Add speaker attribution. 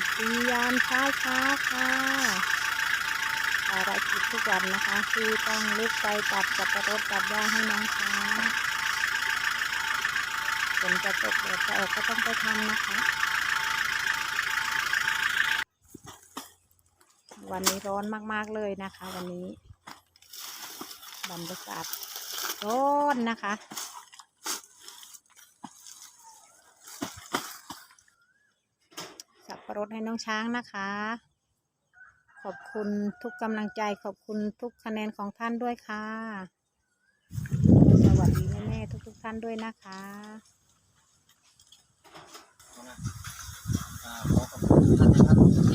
Speaker 1: วัสดียามเช้าเช้าค่ะภารกิจทุกวันนะคะ คือต้องลุกไปตัดสับปะรดตัดหญ้าให้น้องช้างฝนจะตกแดดจะออกก็ต้องไปทำนะคะ วันนี้ร้อนมากๆเลยนะคะ วันนี้บรรยากาศร้อนนะคะ สับปะรดให้น้องช้างนะคะ ขอบคุณทุกกำลังใจขอบคุณทุกคะแนนของท่านด้วยค่ะ สวัสดีแม่ๆทุกๆท่านด้วยนะคะ
Speaker 2: ขอขอบคุณท่านนะครับ